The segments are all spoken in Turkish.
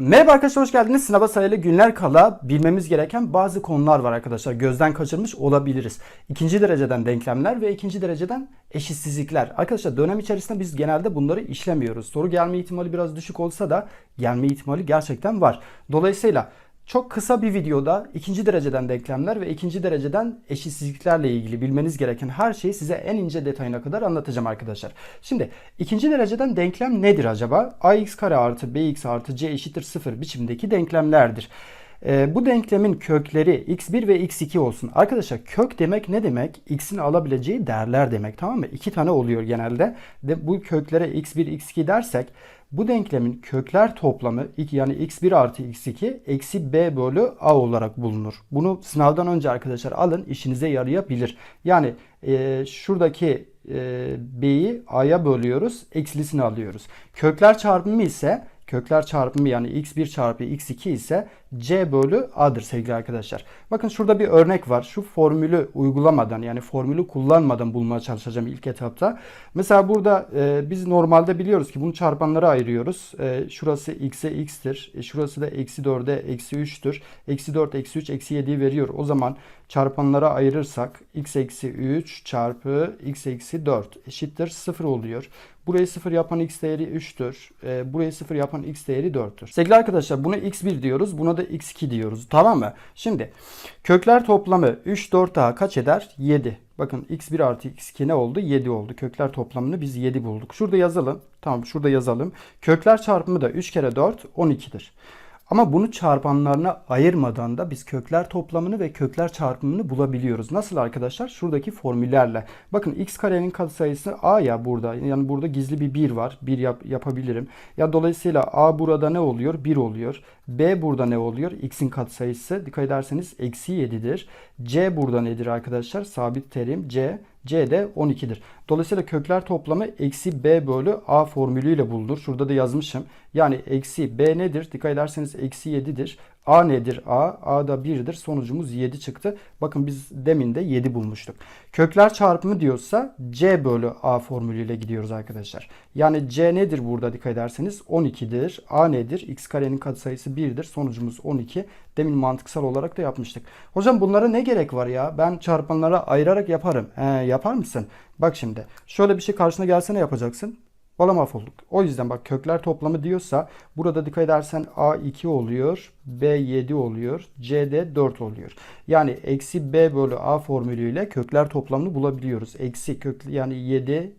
Merhaba arkadaşlar hoş geldiniz. Sınava sayılı günler kala bilmemiz gereken bazı konular var arkadaşlar. Gözden kaçırmış olabiliriz. İkinci dereceden denklemler ve ikinci dereceden eşitsizlikler. Arkadaşlar dönem içerisinde biz genelde bunları işlemiyoruz. Soru gelme ihtimali biraz düşük olsa da gelme ihtimali gerçekten var. Dolayısıyla çok kısa bir videoda ikinci dereceden denklemler ve ikinci dereceden eşitsizliklerle ilgili bilmeniz gereken her şeyi size en ince detayına kadar anlatacağım arkadaşlar. Şimdi ikinci dereceden denklem nedir acaba? ax kare artı bx artı c eşittir 0 biçimdeki denklemlerdir. Ee, bu denklemin kökleri x1 ve x2 olsun. Arkadaşlar kök demek ne demek? x'in alabileceği değerler demek tamam mı? İki tane oluyor genelde. De bu köklere x1, x2 dersek bu denklemin kökler toplamı yani x1 artı x2 eksi b bölü a olarak bulunur. Bunu sınavdan önce arkadaşlar alın işinize yarayabilir. Yani e, şuradaki e, b'yi a'ya bölüyoruz eksilisini alıyoruz. Kökler çarpımı ise kökler çarpımı yani x1 çarpı x2 ise c bölü a'dır sevgili arkadaşlar. Bakın şurada bir örnek var. Şu formülü uygulamadan yani formülü kullanmadan bulmaya çalışacağım ilk etapta. Mesela burada e, biz normalde biliyoruz ki bunu çarpanlara ayırıyoruz. E, şurası x'e x'tir. E, şurası da eksi 4'e eksi 3'tür. Eksi 4 eksi 3 eksi 7'yi veriyor. O zaman çarpanlara ayırırsak x eksi 3 çarpı x eksi 4 eşittir 0 oluyor. Burayı 0 yapan x değeri 3'tür. E, burayı 0 yapan x değeri 4'tür. Sevgili arkadaşlar buna x1 diyoruz. Buna da x2 diyoruz. Tamam mı? Şimdi kökler toplamı 3, 4 daha kaç eder? 7. Bakın x1 artı x2 ne oldu? 7 oldu. Kökler toplamını biz 7 bulduk. Şurada yazalım. Tamam şurada yazalım. Kökler çarpımı da 3 kere 4 12'dir. Ama bunu çarpanlarına ayırmadan da biz kökler toplamını ve kökler çarpımını bulabiliyoruz. Nasıl arkadaşlar? Şuradaki formüllerle. Bakın x karenin katsayısı a ya burada. Yani burada gizli bir 1 var. 1 yap, yapabilirim. Ya dolayısıyla a burada ne oluyor? 1 oluyor. b burada ne oluyor? x'in katsayısı dikkat ederseniz eksi 7'dir. c burada nedir arkadaşlar? Sabit terim c. C de 12'dir. Dolayısıyla kökler toplamı eksi b bölü a formülüyle bulunur. Şurada da yazmışım. Yani eksi b nedir? Dikkat ederseniz eksi 7'dir. A nedir? A. A da 1'dir. Sonucumuz 7 çıktı. Bakın biz demin de 7 bulmuştuk. Kökler çarpımı diyorsa C bölü A formülüyle gidiyoruz arkadaşlar. Yani C nedir burada dikkat ederseniz? 12'dir. A nedir? X karenin katsayısı 1'dir. Sonucumuz 12. Demin mantıksal olarak da yapmıştık. Hocam bunlara ne gerek var ya? Ben çarpanlara ayırarak yaparım. He, yapar mısın? Bak şimdi. Şöyle bir şey karşına gelsene yapacaksın. Valla mahvolduk. O yüzden bak kökler toplamı diyorsa burada dikkat edersen A2 oluyor. B7 oluyor. C'de 4 oluyor. Yani eksi B bölü A formülüyle kökler toplamını bulabiliyoruz. Eksi kök yani 7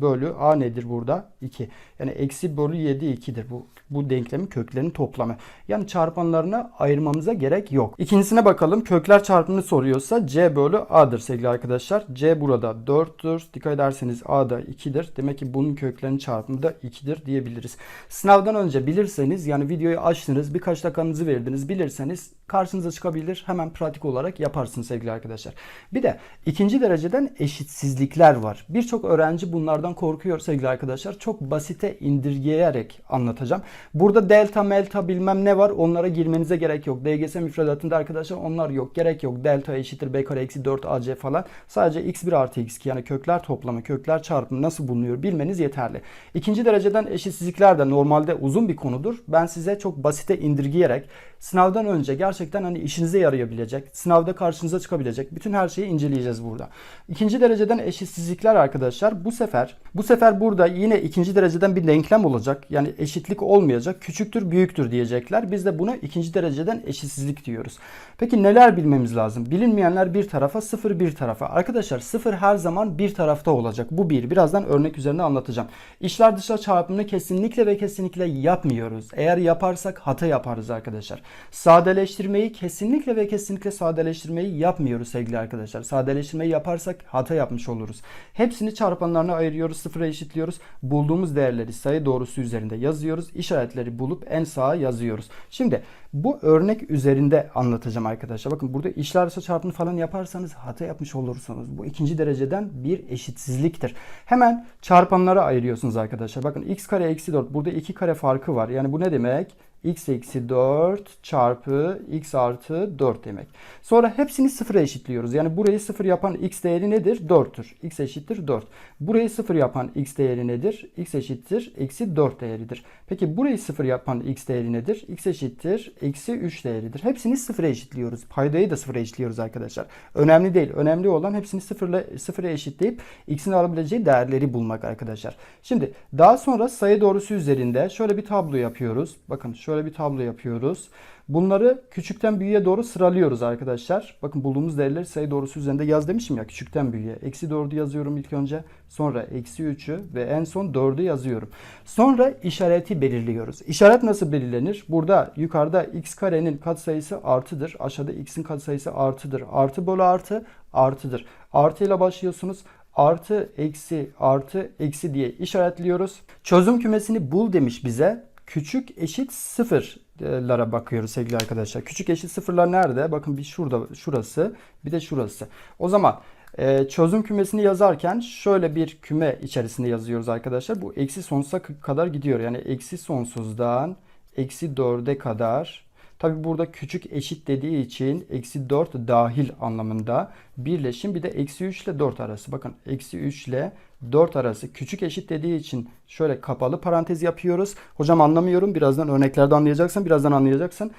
bölü A nedir burada? 2. Yani eksi bölü 7 2'dir. Bu, bu denklemin köklerinin toplamı. Yani çarpanlarına ayırmamıza gerek yok. İkincisine bakalım. Kökler çarpımını soruyorsa C bölü A'dır sevgili arkadaşlar. C burada 4'tür. Dikkat ederseniz A da 2'dir. Demek ki bunun köklerinin çarpımı da 2'dir diyebiliriz. Sınavdan önce bilirseniz yani videoyu açtınız birkaç dakikanızı verdiniz bilirseniz karşınıza çıkabilir. Hemen pratik olarak yaparsınız sevgili arkadaşlar. Bir de ikinci dereceden eşitsizlikler var. Birçok öğrenci bunlardan korkuyor sevgili arkadaşlar. Çok basite indirgeyerek anlatacağım. Burada delta, melta bilmem ne var onlara girmenize gerek yok. DGS müfredatında arkadaşlar onlar yok. Gerek yok. Delta eşittir b kare eksi 4 ac falan. Sadece x1 artı x2 yani kökler toplamı, kökler çarpımı nasıl bulunuyor bilmeniz yeterli. İkinci dereceden eşitsizlikler de normalde uzun bir konudur. Ben size çok basite indirgeyerek sınavdan önce gerçekten hani işinize yarayabilecek, sınavda karşınıza çıkabilecek bütün her şeyi inceleyeceğiz burada. İkinci dereceden eşitsizlikler arkadaşlar bu sefer bu sefer burada yine ikinci dereceden bir denklem olacak. Yani eşitlik olmayacak. Küçüktür, büyüktür diyecekler. Biz de buna ikinci dereceden eşitsizlik diyoruz. Peki neler bilmemiz lazım? Bilinmeyenler bir tarafa, sıfır bir tarafa. Arkadaşlar sıfır her zaman bir tarafta olacak. Bu bir. Birazdan örnek üzerine anlatacağım. İşler dışa çarpımını kesinlikle ve kesinlikle yapmıyoruz. Eğer yaparsak hata yaparız arkadaşlar. Sadeleştirmeyi kesinlikle ve kesinlikle sadeleştirmeyi yapmıyoruz sevgili arkadaşlar. Sadeleştirmeyi yaparsak hata yapmış oluruz. Hepsini çarpanlarına ayırıyoruz, sıfıra eşitliyoruz. Bulduğumuz değerleri sayı doğrusu üzerinde yazıyoruz. İşaretleri bulup en sağa yazıyoruz. Şimdi bu örnek üzerinde anlatacağım arkadaşlar. Bakın burada işler dışı çarpımı falan yaparsanız hata yapmış olursanız bu ikinci dereceden bir eşitsizliktir. Hemen çarpanlara ayırıyorsunuz arkadaşlar. Bakın x kare eksi 4 burada 2 kare farkı var. Yani bu ne demek? X eksi 4 çarpı x artı 4 demek. Sonra hepsini sıfıra eşitliyoruz. Yani burayı sıfır yapan x değeri nedir? 4'tür. x eşittir 4. Burayı sıfır yapan x değeri nedir? x eşittir eksi 4 değeridir. Peki burayı sıfır yapan x değeri nedir? x eşittir eksi 3 değeridir. Hepsini sıfıra eşitliyoruz. Paydayı da sıfıra eşitliyoruz arkadaşlar. Önemli değil. Önemli olan hepsini sıfırla, sıfıra eşitleyip x'in alabileceği değerleri bulmak arkadaşlar. Şimdi daha sonra sayı doğrusu üzerinde şöyle bir tablo yapıyoruz. Bakın şöyle bir tablo yapıyoruz. Bunları küçükten büyüğe doğru sıralıyoruz arkadaşlar. Bakın bulduğumuz değerleri sayı doğrusu üzerinde yaz demişim ya küçükten büyüğe. Eksi 4'ü yazıyorum ilk önce. Sonra eksi 3'ü ve en son 4'ü yazıyorum. Sonra işareti belirliyoruz. İşaret nasıl belirlenir? Burada yukarıda x karenin katsayısı artıdır. Aşağıda x'in katsayısı artıdır. Artı bölü artı artıdır. Artı ile başlıyorsunuz artı eksi artı eksi diye işaretliyoruz. Çözüm kümesini bul demiş bize. Küçük eşit sıfırlara bakıyoruz sevgili arkadaşlar. Küçük eşit sıfırlar nerede? Bakın bir şurada şurası bir de şurası. O zaman e, çözüm kümesini yazarken şöyle bir küme içerisinde yazıyoruz arkadaşlar. Bu eksi sonsuza kadar gidiyor. Yani eksi sonsuzdan eksi 4'e kadar Tabi burada küçük eşit dediği için eksi 4 dahil anlamında birleşim bir de eksi 3 ile 4 arası. Bakın eksi 3 ile 4 arası küçük eşit dediği için şöyle kapalı parantez yapıyoruz. Hocam anlamıyorum birazdan örneklerde anlayacaksın birazdan anlayacaksın.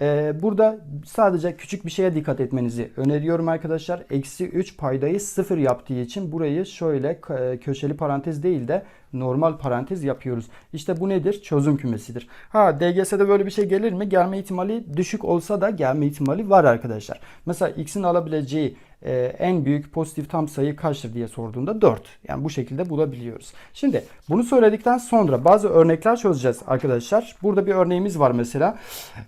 Ee, burada sadece küçük bir şeye dikkat etmenizi öneriyorum arkadaşlar. Eksi 3 paydayı 0 yaptığı için burayı şöyle köşeli parantez değil de normal parantez yapıyoruz. İşte bu nedir? Çözüm kümesidir. Ha DGS'de böyle bir şey gelir mi? Gelme ihtimali düşük olsa da gelme ihtimali var arkadaşlar. Mesela x'in alabileceği e, en büyük pozitif tam sayı kaçtır diye sorduğunda 4. Yani bu şekilde bulabiliyoruz. Şimdi bunu söyledikten sonra bazı örnekler çözeceğiz arkadaşlar. Burada bir örneğimiz var mesela.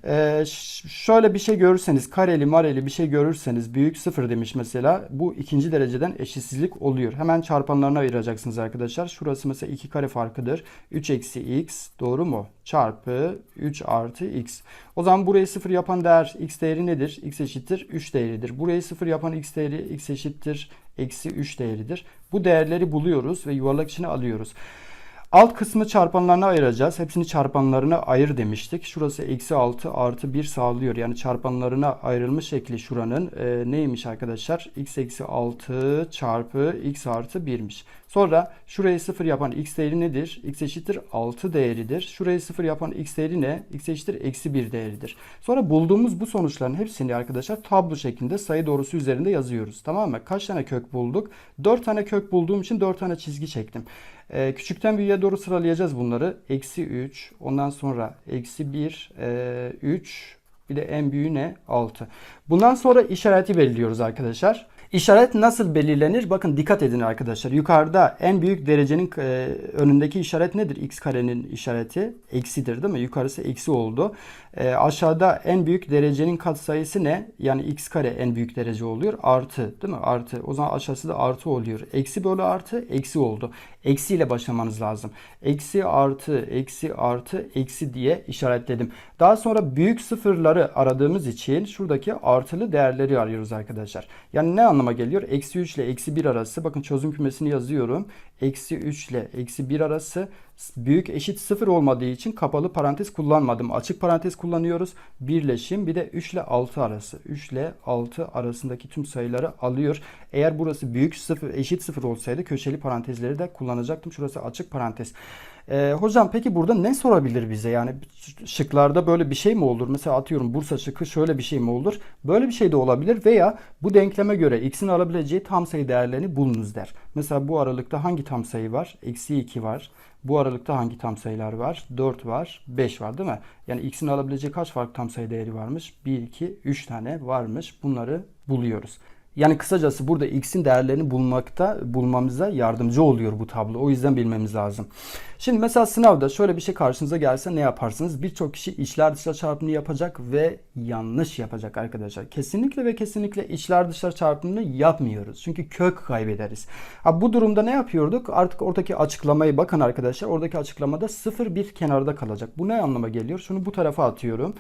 E, şöyle bir şey görürseniz kareli mareli bir şey görürseniz büyük sıfır demiş mesela. Bu ikinci dereceden eşitsizlik oluyor. Hemen çarpanlarına ayıracaksınız arkadaşlar. Şurası mesela 2 kare farkıdır. 3 eksi x doğru mu? Çarpı 3 artı x. O zaman burayı 0 yapan değer x değeri nedir? x eşittir 3 değeridir. Burayı 0 yapan x değeri x eşittir eksi 3 değeridir. Bu değerleri buluyoruz ve yuvarlak içine alıyoruz. Alt kısmı çarpanlarına ayıracağız. Hepsini çarpanlarına ayır demiştik. Şurası eksi 6 artı 1 sağlıyor. Yani çarpanlarına ayrılmış şekli şuranın e, neymiş arkadaşlar? x eksi 6 çarpı x artı 1'miş. Sonra şurayı 0 yapan x değeri nedir? x eşittir 6 değeridir. Şurayı 0 yapan x değeri ne? x eşittir eksi 1 değeridir. Sonra bulduğumuz bu sonuçların hepsini arkadaşlar tablo şeklinde sayı doğrusu üzerinde yazıyoruz. Tamam mı? Kaç tane kök bulduk? 4 tane kök bulduğum için 4 tane çizgi çektim. Ee, küçükten büyüğe doğru sıralayacağız bunları. Eksi 3, ondan sonra eksi 1, e, 3, bir de en büyüğü ne? 6. Bundan sonra işareti belirliyoruz arkadaşlar. İşaret nasıl belirlenir? Bakın dikkat edin arkadaşlar. Yukarıda en büyük derecenin e, önündeki işaret nedir? X karenin işareti eksidir değil mi? Yukarısı eksi oldu. E, aşağıda en büyük derecenin katsayısı ne? Yani x kare en büyük derece oluyor. Artı değil mi? Artı. O zaman aşağısı da artı oluyor. Eksi bölü artı eksi oldu. Eksi ile başlamanız lazım. Eksi artı eksi artı eksi diye işaretledim. Daha sonra büyük sıfırları aradığımız için şuradaki artılı değerleri arıyoruz arkadaşlar. Yani ne anlama geliyor? Eksi 3 ile eksi 1 arası. Bakın çözüm kümesini yazıyorum. Eksi 3 ile eksi 1 arası büyük eşit 0 olmadığı için kapalı parantez kullanmadım. Açık parantez kullanıyoruz. Birleşim bir de 3 ile 6 arası. 3 ile 6 arasındaki tüm sayıları alıyor. Eğer burası büyük 0 eşit 0 olsaydı köşeli parantezleri de kullanacaktım. Şurası açık parantez. Ee, hocam peki burada ne sorabilir bize? Yani şıklarda böyle bir şey mi olur? Mesela atıyorum Bursa şıkkı şöyle bir şey mi olur? Böyle bir şey de olabilir veya bu denkleme göre x'in alabileceği tam sayı değerlerini bulunuz der. Mesela bu aralıkta hangi tam sayı var? Eksi 2 var. Bu aralıkta hangi tam sayılar var? 4 var, 5 var değil mi? Yani x'in alabileceği kaç farklı tam sayı değeri varmış? 1, 2, 3 tane varmış. Bunları buluyoruz. Yani kısacası burada x'in değerlerini bulmakta bulmamıza yardımcı oluyor bu tablo. O yüzden bilmemiz lazım. Şimdi mesela sınavda şöyle bir şey karşınıza gelse ne yaparsınız? Birçok kişi içler dışlar çarpımını yapacak ve yanlış yapacak arkadaşlar. Kesinlikle ve kesinlikle içler dışlar çarpımını yapmıyoruz. Çünkü kök kaybederiz. Ha, bu durumda ne yapıyorduk? Artık oradaki açıklamayı bakın arkadaşlar. Oradaki açıklamada 0 bir kenarda kalacak. Bu ne anlama geliyor? Şunu bu tarafa atıyorum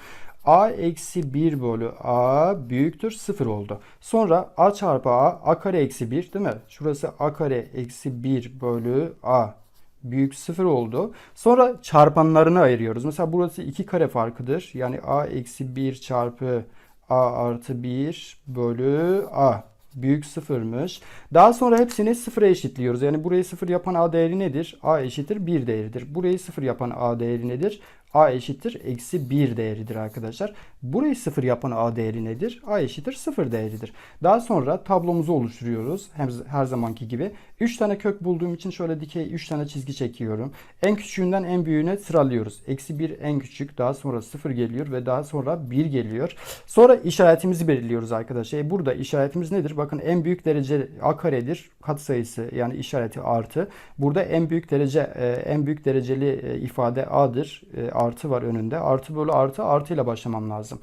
a eksi 1 bölü a büyüktür 0 oldu. Sonra a çarpı a a kare eksi 1 değil mi? Şurası a kare eksi 1 bölü a Büyük 0 oldu. Sonra çarpanlarını ayırıyoruz. Mesela burası 2 kare farkıdır. Yani a eksi 1 çarpı a artı 1 bölü a. Büyük sıfırmış. Daha sonra hepsini sıfıra eşitliyoruz. Yani burayı sıfır yapan a değeri nedir? a eşittir 1 değeridir. Burayı sıfır yapan a değeri nedir? A eşittir eksi 1 değeridir arkadaşlar. Burayı sıfır yapan a değeri nedir? a eşittir 0 değeridir. Daha sonra tablomuzu oluşturuyoruz. Hem her zamanki gibi. 3 tane kök bulduğum için şöyle dikey 3 tane çizgi çekiyorum. En küçüğünden en büyüğüne sıralıyoruz. Eksi 1 en küçük. Daha sonra 0 geliyor ve daha sonra 1 geliyor. Sonra işaretimizi belirliyoruz arkadaşlar. E burada işaretimiz nedir? Bakın en büyük derece a karedir. Katsayısı yani işareti artı. Burada en büyük derece e, en büyük dereceli e, ifade a'dır. Artı var önünde. Artı bölü artı artı ile başlamam lazım.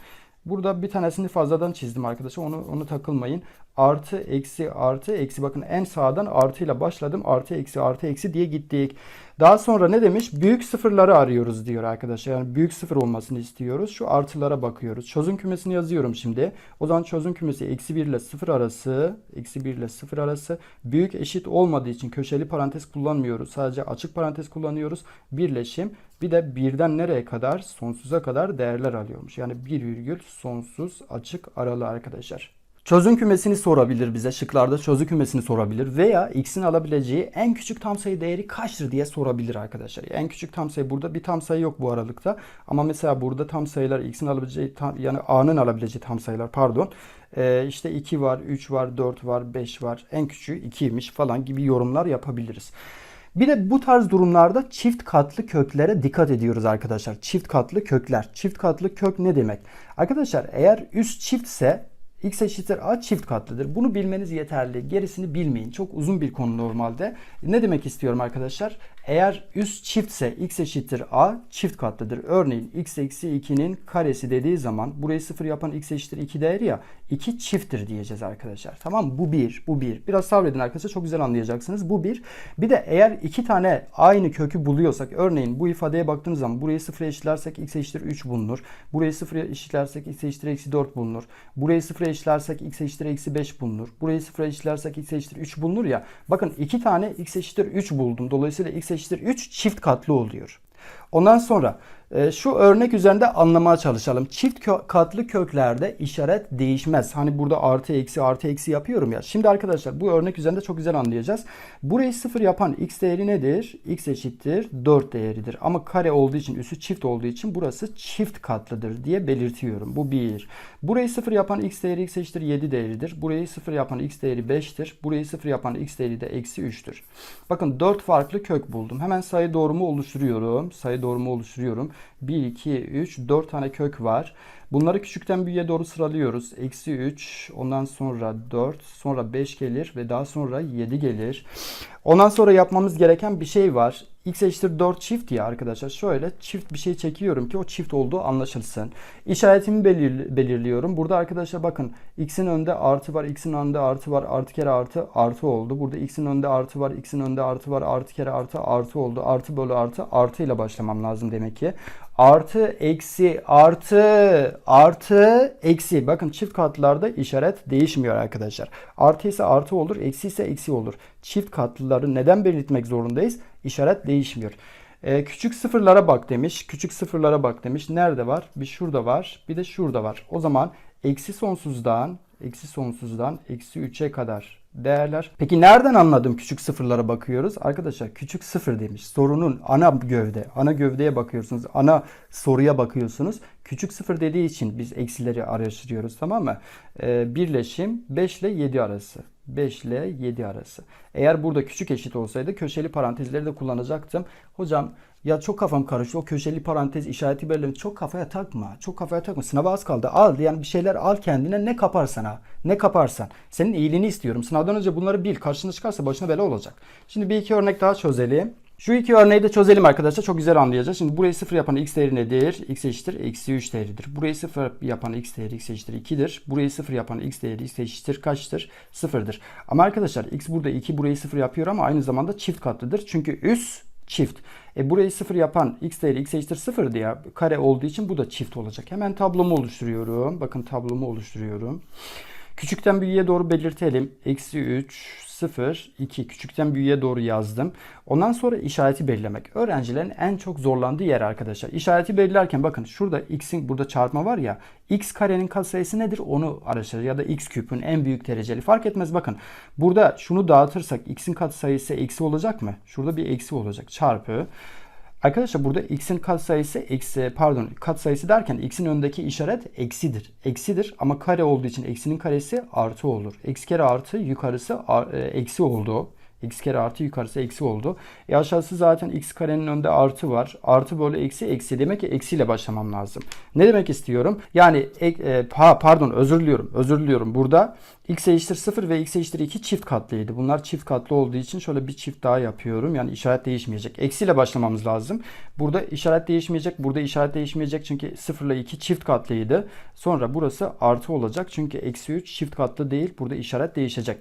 Burada bir tanesini fazladan çizdim arkadaşlar. Onu onu takılmayın. Artı eksi artı eksi bakın en sağdan artıyla başladım. Artı eksi artı eksi diye gittik. Daha sonra ne demiş? Büyük sıfırları arıyoruz diyor arkadaşlar. Yani büyük sıfır olmasını istiyoruz. Şu artılara bakıyoruz. Çözüm kümesini yazıyorum şimdi. O zaman çözüm kümesi eksi 1 ile 0 arası. Eksi 1 ile 0 arası. Büyük eşit olmadığı için köşeli parantez kullanmıyoruz. Sadece açık parantez kullanıyoruz. Birleşim. Bir de birden nereye kadar? Sonsuza kadar değerler alıyormuş. Yani bir virgül sonsuz açık aralı arkadaşlar. Çözüm kümesini sorabilir bize. Şıklarda çözüm kümesini sorabilir. Veya x'in alabileceği en küçük tam sayı değeri kaçtır diye sorabilir arkadaşlar. En küçük tam sayı burada bir tam sayı yok bu aralıkta. Ama mesela burada tam sayılar x'in alabileceği tam, yani a'nın alabileceği tam sayılar pardon. Ee, işte 2 var, 3 var, 4 var, 5 var. En küçüğü 2'ymiş falan gibi yorumlar yapabiliriz. Bir de bu tarz durumlarda çift katlı köklere dikkat ediyoruz arkadaşlar. Çift katlı kökler. Çift katlı kök ne demek? Arkadaşlar eğer üst çiftse x eşittir a çift katlıdır. Bunu bilmeniz yeterli. Gerisini bilmeyin. Çok uzun bir konu normalde. Ne demek istiyorum arkadaşlar? Eğer üst çiftse x eşittir a çift katlıdır. Örneğin x eksi 2'nin karesi dediği zaman burayı sıfır yapan x eşittir 2 değeri ya 2 çifttir diyeceğiz arkadaşlar. Tamam? Bu bir. Bu bir. Biraz sabredin arkadaşlar. Çok güzel anlayacaksınız. Bu bir. Bir de eğer iki tane aynı kökü buluyorsak örneğin bu ifadeye baktığınız zaman burayı sıfıra eşitlersek x eşittir 3 bulunur. Burayı sıfıra eşitlersek x eşittir eksi 4 bulunur. Burayı sıfıra eşitlersek x eşittir eksi 5 bulunur. Burayı sıfıra eşitlersek x eşittir 3 bulunur ya. Bakın iki tane x eşittir 3 buldum. Dolayısıyla x eşittir 3 çift katlı oluyor. Ondan sonra e, şu örnek üzerinde anlamaya çalışalım. Çift katlı köklerde işaret değişmez. Hani burada artı eksi artı eksi yapıyorum ya. Şimdi arkadaşlar bu örnek üzerinde çok güzel anlayacağız. Burayı sıfır yapan x değeri nedir? x eşittir 4 değeridir. Ama kare olduğu için üssü çift olduğu için burası çift katlıdır diye belirtiyorum. Bu 1. Burayı sıfır yapan x değeri x eşittir 7 değeridir. Burayı sıfır yapan x değeri 5'tir. Burayı sıfır yapan x değeri de eksi 3'tür. Bakın 4 farklı kök buldum. Hemen sayı doğrumu oluşturuyorum. Sayı doğrumu oluşturuyorum. 1, 2, 3, 4 tane kök var. Bunları küçükten büyüğe doğru sıralıyoruz. Eksi 3, ondan sonra 4, sonra 5 gelir ve daha sonra 7 gelir. Ondan sonra yapmamız gereken bir şey var. X eşittir 4 çift ya arkadaşlar. Şöyle çift bir şey çekiyorum ki o çift olduğu anlaşılsın. İşaretimi belir belirliyorum. Burada arkadaşlar bakın x'in önünde artı var, x'in önünde artı var, artı kere artı artı oldu. Burada x'in önünde artı var, x'in önünde artı var, artı kere artı artı oldu. Artı bölü artı artı ile başlamam lazım demek ki. Artı, eksi, artı, artı, eksi. Bakın çift katlılarda işaret değişmiyor arkadaşlar. Artı ise artı olur, eksi ise eksi olur. Çift katlıları neden belirtmek zorundayız? İşaret değişmiyor. Ee, küçük sıfırlara bak demiş. Küçük sıfırlara bak demiş. Nerede var? Bir şurada var. Bir de şurada var. O zaman eksi sonsuzdan eksi sonsuzdan eksi 3'e kadar değerler. Peki nereden anladım küçük sıfırlara bakıyoruz? Arkadaşlar küçük sıfır demiş. Sorunun ana gövde. Ana gövdeye bakıyorsunuz. Ana soruya bakıyorsunuz. Küçük sıfır dediği için biz eksileri araştırıyoruz tamam mı? Ee, birleşim 5 ile 7 arası. 5 ile 7 arası. Eğer burada küçük eşit olsaydı köşeli parantezleri de kullanacaktım. Hocam ya çok kafam karıştı. O köşeli parantez işareti belirlemi çok kafaya takma. Çok kafaya takma. Sınava az kaldı. Al yani bir şeyler al kendine ne kaparsan ha. Ne kaparsan. Senin iyiliğini istiyorum. Sınavdan önce bunları bil. Karşına çıkarsa başına bela olacak. Şimdi bir iki örnek daha çözelim. Şu iki örneği de çözelim arkadaşlar. Çok güzel anlayacağız. Şimdi burayı sıfır yapan x değeri nedir? x eşittir eksi 3 değeridir. Burayı sıfır yapan x değeri x eşittir 2'dir. Burayı sıfır yapan x değeri x eşittir kaçtır? Sıfırdır. Ama arkadaşlar x burada 2 burayı sıfır yapıyor ama aynı zamanda çift katlıdır. Çünkü üs çift. E burayı sıfır yapan x değeri x eşittir sıfır diye kare olduğu için bu da çift olacak. Hemen tablomu oluşturuyorum. Bakın tablomu oluşturuyorum. Küçükten büyüğe doğru belirtelim. Eksi 3, 0, 2 küçükten büyüğe doğru yazdım. Ondan sonra işareti belirlemek. Öğrencilerin en çok zorlandığı yer arkadaşlar. İşareti belirlerken bakın şurada x'in burada çarpma var ya. x karenin katsayısı nedir onu araştırır. Ya da x küpün en büyük dereceli fark etmez. Bakın burada şunu dağıtırsak x'in katsayısı eksi olacak mı? Şurada bir eksi olacak. Çarpı. Arkadaşlar burada x'in katsayısı eksi pardon katsayısı derken x'in önündeki işaret eksidir. Eksidir ama kare olduğu için eksinin karesi artı olur. Eksi kere artı yukarısı ar- e, eksi oldu. X kere artı yukarısı eksi oldu. E aşağısı zaten x karenin önünde artı var. Artı böyle eksi eksi. Demek ki eksiyle başlamam lazım. Ne demek istiyorum? Yani e, e, pa, pardon özür diliyorum. Özür diliyorum. Burada x eşittir 0 ve x eşittir 2 çift katlıydı. Bunlar çift katlı olduğu için şöyle bir çift daha yapıyorum. Yani işaret değişmeyecek. Eksiyle başlamamız lazım. Burada işaret değişmeyecek. Burada işaret değişmeyecek. Çünkü 0 ile 2 çift katlıydı. Sonra burası artı olacak. Çünkü eksi 3 çift katlı değil. Burada işaret değişecek.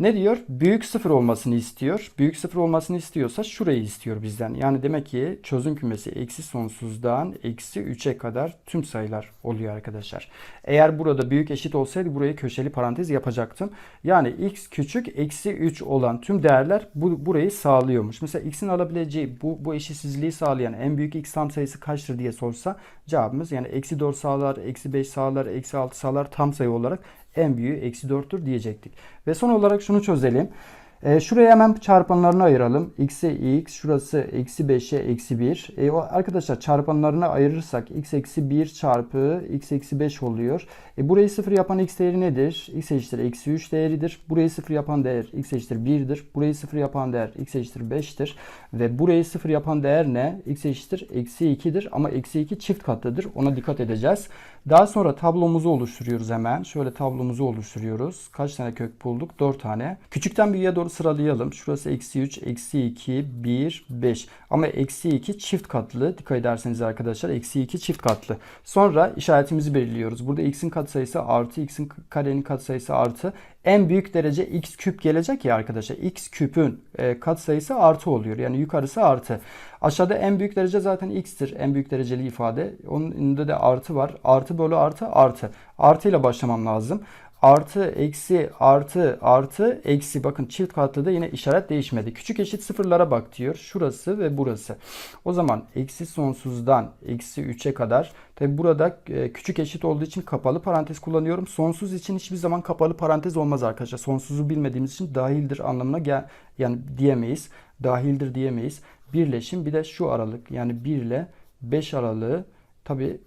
Ne diyor? Büyük sıfır olmasını istiyor. Büyük sıfır olmasını istiyorsa şurayı istiyor bizden. Yani demek ki çözüm kümesi eksi sonsuzdan eksi 3'e kadar tüm sayılar oluyor arkadaşlar. Eğer burada büyük eşit olsaydı burayı köşeli parantez yapacaktım. Yani x küçük eksi 3 olan tüm değerler bu, burayı sağlıyormuş. Mesela x'in alabileceği bu, bu eşitsizliği sağlayan en büyük x tam sayısı kaçtır diye sorsa cevabımız yani eksi 4 sağlar, eksi 5 sağlar, eksi 6 sağlar tam sayı olarak en büyüğü eksi 4'tür diyecektik. Ve son olarak şunu çözelim. E, şuraya hemen çarpanlarını ayıralım. x'e x, şurası eksi 5'e eksi 1. E, o arkadaşlar çarpanlarını ayırırsak x eksi 1 çarpı x eksi 5 oluyor. E, burayı 0 yapan x değeri nedir? x eşittir eksi 3 değeridir. Burayı 0 yapan değer x eşittir 1'dir. Burayı 0 yapan değer x eşittir 5'tir. Ve burayı 0 yapan değer ne? x eşittir eksi 2'dir. Ama eksi 2 çift katlıdır. Ona dikkat edeceğiz. Daha sonra tablomuzu oluşturuyoruz hemen. Şöyle tablomuzu oluşturuyoruz. Kaç tane kök bulduk? 4 tane. Küçükten büyüğe doğru sıralayalım. Şurası eksi 3, eksi 2, 1, 5. Ama eksi 2 çift katlı. Dikkat ederseniz arkadaşlar eksi 2 çift katlı. Sonra işaretimizi belirliyoruz. Burada x'in katsayısı artı, x'in karenin katsayısı artı. En büyük derece x küp gelecek ya arkadaşlar. x küpün e, katsayısı artı oluyor. Yani yukarısı artı. Aşağıda en büyük derece zaten x'tir. En büyük dereceli ifade. Onun önünde de artı var. Artı bölü artı artı. Artı ile başlamam lazım. Artı, eksi, artı, artı, eksi. Bakın çift katlı da yine işaret değişmedi. Küçük eşit sıfırlara bak diyor. Şurası ve burası. O zaman eksi sonsuzdan eksi 3'e kadar. Tabi burada e, küçük eşit olduğu için kapalı parantez kullanıyorum. Sonsuz için hiçbir zaman kapalı parantez olmaz arkadaşlar. Sonsuzu bilmediğimiz için dahildir anlamına gel yani diyemeyiz. Dahildir diyemeyiz. Birleşim bir de şu aralık yani 1 ile 5 aralığı tabi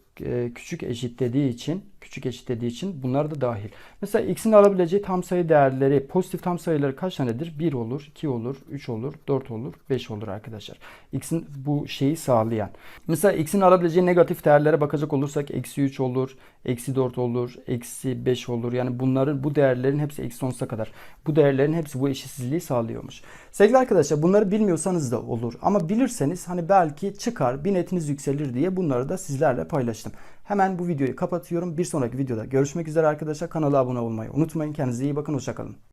küçük eşit dediği için küçük eşit dediği için bunlar da dahil. Mesela x'in alabileceği tam sayı değerleri pozitif tam sayıları kaç tanedir? 1 olur, 2 olur, 3 olur, 4 olur, 5 olur arkadaşlar. x'in bu şeyi sağlayan. Mesela x'in alabileceği negatif değerlere bakacak olursak eksi 3 olur, eksi 4 olur, eksi 5 olur. Yani bunların bu değerlerin hepsi eksi sonsuza kadar. Bu değerlerin hepsi bu eşitsizliği sağlıyormuş. Sevgili arkadaşlar bunları bilmiyorsanız da olur. Ama bilirseniz hani belki çıkar bir netiniz yükselir diye bunları da sizlerle paylaştım. Hemen bu videoyu kapatıyorum. Bir sonraki videoda görüşmek üzere arkadaşlar. Kanala abone olmayı unutmayın. Kendinize iyi bakın. Hoşçakalın.